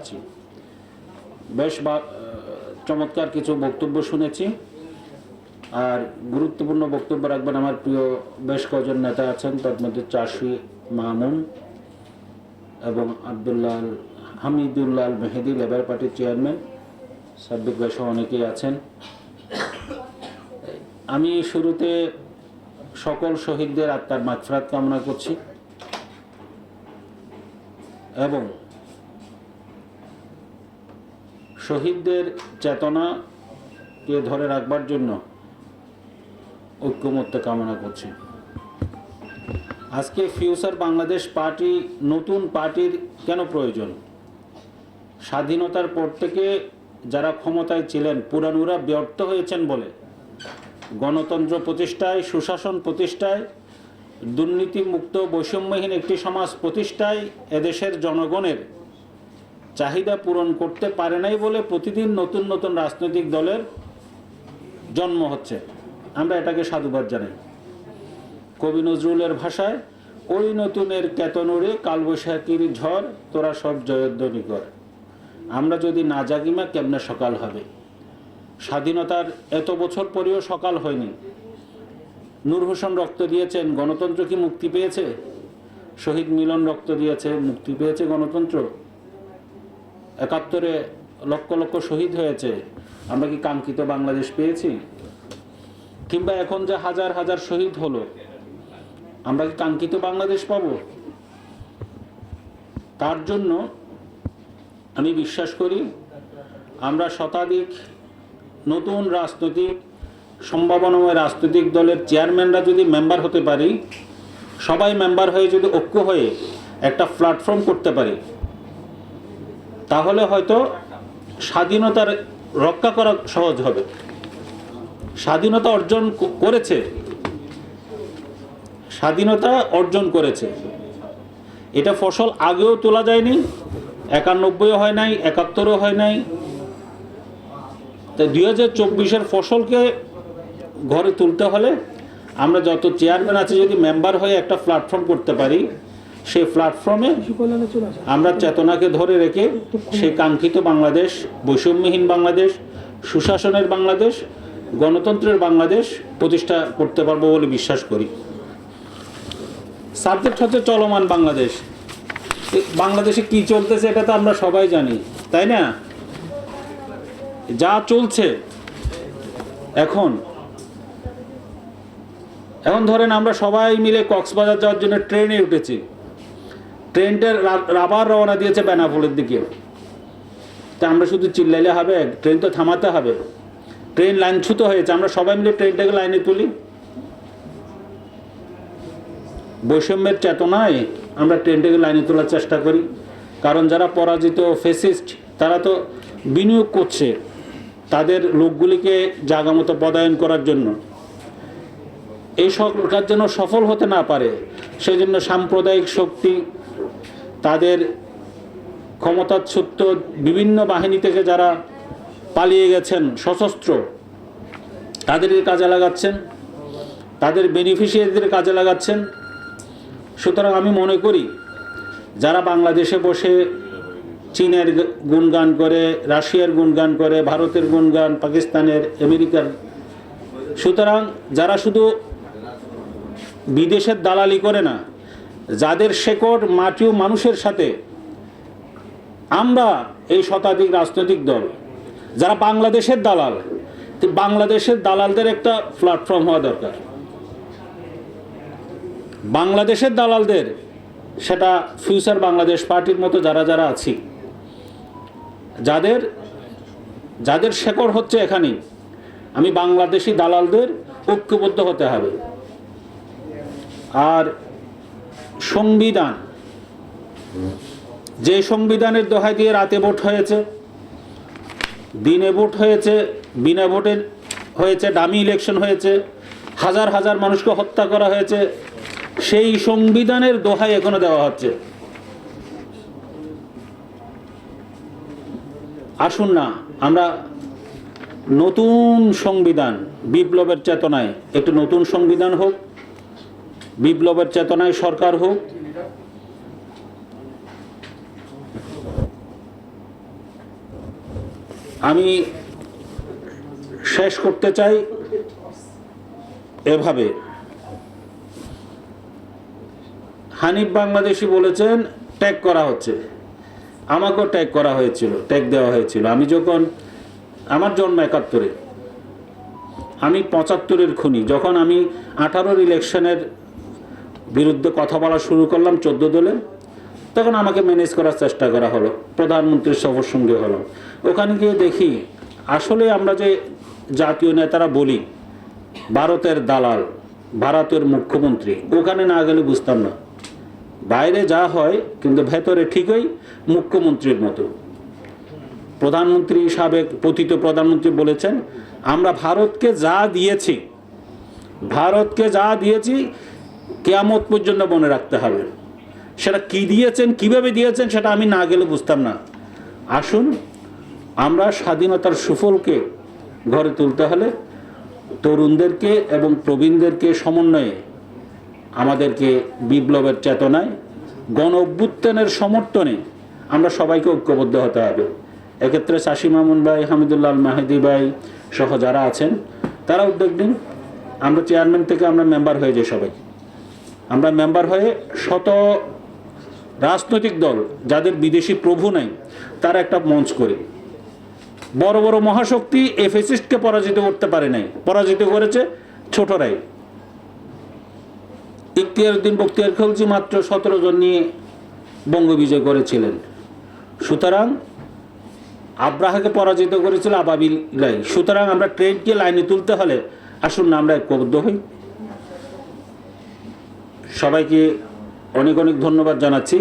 আছি। বেশ চমৎকার কিছু বক্তব্য শুনেছি। আর গুরুত্বপূর্ণ বক্তব্য রাখবেন আমার প্রিয় বেশ কজন নেতা আছেন, তার মধ্যে চাষি মামুন এবং আবদুল্লাহ হামিদুল্লাহ মেহেদি, লেবার পার্টির চেয়ারম্যান। সাব্বিক সহ অনেকেই আছেন। আমি শুরুতে সকল শহীদদের আত্মার মাগফিরাত কামনা করছি। এবং শহীদদের চেতনাকে ধরে রাখবার জন্য ঐক্যমত্য কামনা করছি। আজকে ফিউচার বাংলাদেশ পার্টি নতুন পার্টির কেন প্রয়োজন? স্বাধীনতার পর থেকে যারা ক্ষমতায় ছিলেন, পুরানুরা ব্যর্থ হয়েছেন বলে, গণতন্ত্র প্রতিষ্ঠায়, সুশাসন প্রতিষ্ঠায়, দুর্নীতিমুক্ত বৈষম্যহীন একটি সমাজ প্রতিষ্ঠায় এদেশের জনগণের চাহিদা পূরণ করতে পারে নাই বলে প্রতিদিন নতুন নতুন রাজনৈতিক দলের জন্ম হচ্ছে। আমরা এটাকে সাধুবাদ জানাই। কবি নজরুলের ভাষায়, ওই নতুনের কেতনুরে কালবৈশাখীর ঝড়, তোরা সব জয়ধ্বনি কর আমরা যদি না জাগিমা কেমনে সকাল হবে? স্বাধীনতার এত বছর পরেও সকাল হয়নি। নূর হোসেন রক্ত দিয়েছেন, গণতন্ত্র কি মুক্তি পেয়েছে? শহীদ মিলন রক্ত দিয়েছে, মুক্তি পেয়েছে গণতন্ত্র। একাত্তরে লক্ষ লক্ষ শহীদ হয়েছে। আমরা কি কাঙ্ক্ষিত বাংলাদেশ পেয়েছি? কিংবা এখন যে হাজার হাজার শহীদ হলো, আমরা কি কাঙ্ক্ষিত বাংলাদেশ পাব? তার জন্য আমি বিশ্বাস করি, আমরা শতাধিক নতুন রাজনৈতিক, সম্ভাবনাময় রাজনৈতিক দলের চেয়ারম্যানরা যদি মেম্বার হতে পারি, সবাই মেম্বার হয়ে যদি ঐক্য হয়ে একটা প্ল্যাটফর্ম করতে পারি তাহলে হয়তো স্বাধীনতার রক্ষা করা সহজ হবে। স্বাধীনতা অর্জন করেছে। স্বাধীনতা অর্জন করেছে। এটা ফসল আগেও তোলা যায়নি, একানব্বইও হয় নাই, একাত্তরও হয় নাই। তাই দুই হাজার চব্বিশের ফসলকে ঘরে তুলতে হলে আমরা যত চেয়ারম্যান আছে, যদি মেম্বার হয়ে একটা প্ল্যাটফর্ম করতে পারি সেই প্ল্যাটফর্মে আমরা চেতনাকে ধরে রেখে সেই কাঙ্ক্ষিত বাংলাদেশ, বৈষম্যহীন বাংলাদেশ, সুশাসনের বাংলাদেশ, গণতন্ত্রের বাংলাদেশ প্রতিষ্ঠা করতে পারব বলে বিশ্বাস করি। সাবজেক্ট হচ্ছে চলমান বাংলাদেশ। বাংলাদেশে কি চলতেছে এটা তো আমরা সবাই জানি, তাই না? যা চলছে এখন। এখন ধরেন আমরা সবাই মিলে কক্সবাজার যাওয়ার জন্য ট্রেনে উঠেছি। ট্রেনটা রা- রাবার রওনা দিয়েছে বেনাপোলের দিকে। তা আমরা শুধু চিল্লাইলে হবে, ট্রেন তো থামাতে হবে। ট্রেন লাইনচ্যুত হয়েছে, আমরা সবাই মিলে ট্রেনটাকে লাইনে তুলি। বৈষম্যের চেতনায় আমরা ট্রেনটাকে লাইনে তোলার চেষ্টা করি। কারণ যারা পরাজিত, ফেসিস্ট, তারা তো বিনিয়োগ করছে তাদের লোকগুলিকে জাগা মতো পদায়ন করার জন্য। এই সরকার যেন সফল হতে না পারে সেই জন্য সাম্প্রদায়িক শক্তি তাদের ক্ষমতাচ্যুত বিভিন্ন বাহিনী থেকে যারা পালিয়ে গেছেন, সশস্ত্র তাদেরকে কাজে লাগাচ্ছেন, তাদের বেনিফিশিয়ারিদের কাজে লাগাচ্ছেন। সুতরাং আমি মনে করি, যারা বাংলাদেশে বসে চীনের গুণগান করে, রাশিয়ার গুণগান করে, ভারতের গুণগান, পাকিস্তানের, আমেরিকার, সুতরাং যারা শুধু বিদেশের দালালি করে না যাদের শেকড় মাটি ও মানুষের সাথে। আমরা এই শতাধিক রাজনৈতিক দল, যারা বাংলাদেশের দালাল বাংলাদেশের দালালদের একটা প্ল্যাটফর্ম হওয়া দরকার। বাংলাদেশের দালালদের, সেটা ফিউচার বাংলাদেশ পার্টির মতো যারা যারা আছি, যাদের যাদের শেকড় হচ্ছে এখানে আমি বাংলাদেশি দালালদের ঐক্যবদ্ধ হতে হবে। আর সংবিধান। যে সংবিধানের দোহাই দিয়ে রাতে ভোট হয়েছে, দিনে ভোট হয়েছে, বিনা ভোটে হয়েছে ডামি ইলেকশন হয়েছে, হাজার হাজার মানুষকে হত্যা করা হয়েছে, সেই সংবিধানের দোহাই এখনও দেওয়া হচ্ছে। আসুন না, আমরা নতুন সংবিধান, বিপ্লবের চেতনায় একটি নতুন সংবিধান হোক বিপ্লবের চেতনায় সরকার হোক। আমি শেষ করতে চাই এভাবে। হানিফ বাংলাদেশি বলেছেন ট্যাগ করা হচ্ছে। আমাকেও ট্যাগ করা হয়েছিল ট্যাগ দেওয়া হয়েছিল। আমি যখন আমার জন্ম একাত্তরে, আমি পঁচাত্তরের খুনি। যখন আমি আঠারোর ইলেকশনের বিরুদ্ধে কথা বলা শুরু করলাম, চোদ্দ দলে তখন আমাকে ম্যানেজ করার চেষ্টা করা হলো। প্রধানমন্ত্রীর সফর সঙ্গে হলো। ওখানে গিয়ে দেখি, আসলে আমরা যে জাতীয় নেতারা বলি, ভারতের দালাল, ভারতের মুখ্যমন্ত্রী, ওখানে না গেলে বুঝতাম না। বাইরে যা হয়, কিন্তু ভেতরে ঠিকই মুখ্যমন্ত্রীর মতো। প্রধানমন্ত্রী সাবেক পতিত প্রধানমন্ত্রী বলেছেন, আমরা ভারতকে যা দিয়েছি, ভারতকে যা দিয়েছি কেয়ামত পর্যন্ত মনে রাখতে হবে। সেটা কি দিয়েছেন, কীভাবে দিয়েছেন, সেটা আমি না গেলে বুঝতাম না। আসুন, আমরা স্বাধীনতার সুফলকে ঘরে তুলতে হলে তরুণদেরকে এবং প্রবীণদেরকে সমন্বয়ে আমাদেরকে বিপ্লবের চেতনায়, গণ অভ্যুত্থানের সমর্থনে আমরা সবাইকে ঐক্যবদ্ধ হতে হবে। এক্ষেত্রে শাসি মামুন ভাই হামিদুল্লাহ মাহিদি ভাই সহ যারা আছেন, তারা উদ্যোগ নিন। আমরা চেয়ারম্যান থেকে আমরা মেম্বার হয়ে যাই সবাই। আমরা মেম্বার হয়ে শত রাজনৈতিক দল যাদের বিদেশি প্রভু নাই, তারা একটা মঞ্চ করে। বড় বড় মহাশক্তি এফএসিস্টকে পরাজিত করতে পারে নাই, পরাজিত করেছে ছোটরাই। ইখতিয়ার উদ্দিন বক্তিয়ার খলজি মাত্র সতেরো জন নিয়ে বঙ্গবিজয় করেছিলেন। সুতরাং আব্রাহাকে পরাজিত করেছিল আবাবিলাই সুতরাং আমরা ট্রেনকে লাইনে তুলতে হলে আসুন না, আমরা ঐক্যবদ্ধ হই। সবাইকে অনেক অনেক ধন্যবাদ জানাচ্ছি।